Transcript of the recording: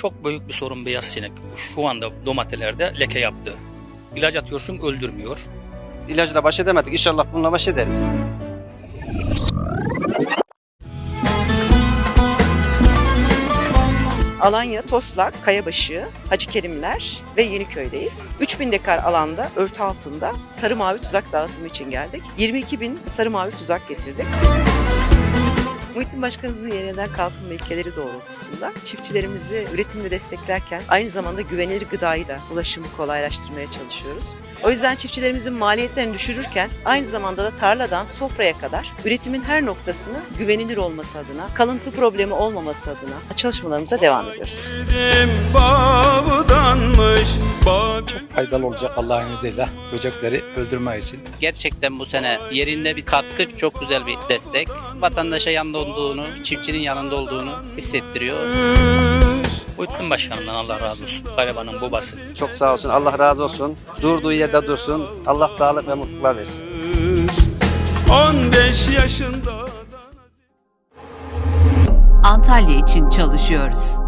Çok büyük bir sorun beyaz sinek. Şu anda domatelerde leke yaptı. İlaç atıyorsun öldürmüyor. İlacla baş edemedik. İnşallah bununla baş ederiz. Alanya, Toslak, Kayabaşı, Hacı Kerimler ve Yeniköy'deyiz. 3000 dekar alanda örtü altında sarı mavi tuzak dağıtımı için geldik. 22 bin sarı mavi tuzak getirdik. Muhittin Başkanımızın yeniden kalkınma ilkeleri doğrultusunda çiftçilerimizi üretimle desteklerken aynı zamanda güvenilir gıdayı da ulaşımı kolaylaştırmaya çalışıyoruz. O yüzden çiftçilerimizin maliyetlerini düşürürken aynı zamanda da tarladan sofraya kadar üretimin her noktasını güvenilir olması adına, kalıntı problemi olmaması adına çalışmalarımıza devam ediyoruz. Bağ faydalı olacak Allah'ın izniyle böcekleri öldürmek için. Gerçekten bu sene yerinde bir katkı, çok güzel bir destek. Vatandaşa yanında olduğunu, çiftçinin yanında olduğunu hissettiriyor. Muhittin Başkanımdan Allah razı olsun. Garibanın babası. Çok sağ olsun. Allah razı olsun. Durduğu yerde dursun. Allah sağlık ve mutluluklar versin. 15 yaşında Antalya için çalışıyoruz.